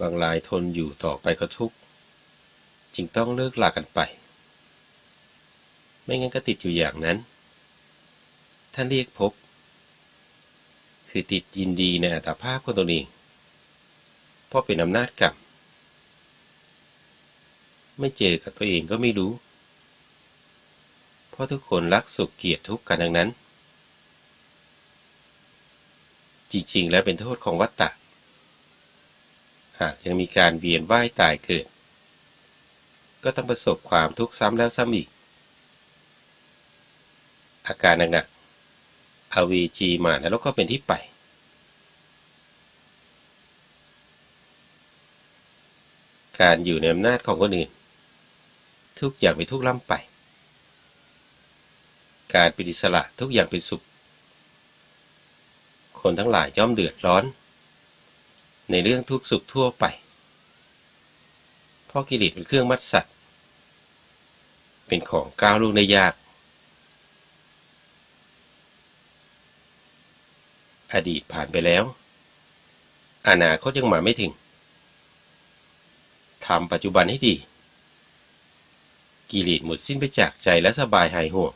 บางรายทนอยู่ต่อไปก็ทุกข์จึงต้องเลิกลากันไป ไม่งั้นก็ติดอยู่อย่างนั้น ท่านเรียกพบ คือติดยินดีในอัตภาพของตนเองเพราะเป็นอำนาจกรรม ไม่เจอกับตัวเองก็ไม่รู้ เพราะทุกคนรักสุขเกลียดทุกข์กันทั้งนั้น จริงๆ แล้วเป็นโทษของวัฏฏะ หากยังมีการเวียนว่ายตายเกิด ก็ต้องประสบความทุกข์ซ้ำแล้วซ้ำอีก อาการหนักๆอเวจีมานรกก็เป็นที่ไปการอยู่ในอำนาจของคนอื่น ทุกอย่างเป็นทุกข์ล่ำไป การป็นอิสระทุกอย่างเป็นสุข คนทั้งหลายย่อมเดือดร้อน ในเรื่องทุกสุขทั่วไปเพราะกิเลสเป็นเครื่องมัดสัตว์ เป็นของก้าวล่วงได้ยาก อดีตผ่านไปแล้ว อนาคตยังมาไม่ถึงทำปัจจุบันให้ดี กิเลสหมดสิ้นไปจากใจและสบายหายห่วง